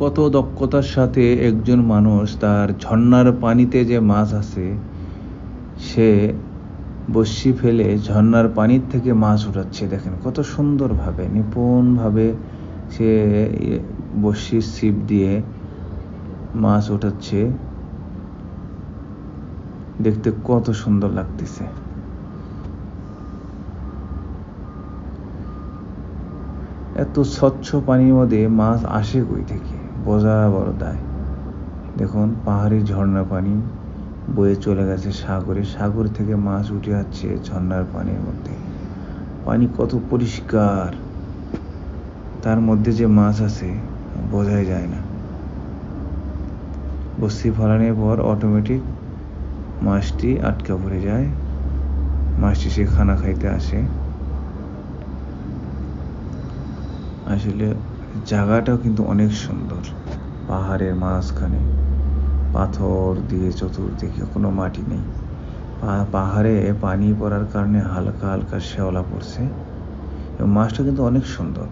কত দক্ষতার সাথে একজন মানুষ তার ঝর্ণার পানিতে যে মাছ আছে, সে বড়শি ফেলে ঝর্ণার পানির থেকে মাছ উঠাচ্ছে। দেখেন কত সুন্দরভাবে, নিপুণভাবে সে বড়শির ছিপ দিয়ে মাছ উঠাচ্ছে। দেখতে কত সুন্দর লাগতেছে। এত স্বচ্ছ পানির মধ্যে মাছ আসে কই থেকে? বোঝা বড় দায়। দেখুন, পাহাড়ি ঝর্ণা পানি বয়ে চলে গেছে সাগরে। সাগর থেকে মাছ উঠে যাচ্ছে ঝর্ণার পানির মধ্যে। পানি কত পরিষ্কার। তার মধ্যে যে মাছ আছে, বোঝাই যায় না। বস্তি ফলানোর পর অটোমেটিক মাছটি আটকা পড়ে যায়। মাছটি সে খানা খাইতে আসে। আসলে জায়গাটাও কিন্তু অনেক সুন্দর। পাহাড়ের মাঝখানে পাথর দিয়ে চতুর্দিকে কোনো মাটি নেই। পাহাড়ে পানি পড়ার কারণে হালকা হালকা শ্যাওলা পড়ছে। এবং মাছটা কিন্তু অনেক সুন্দর।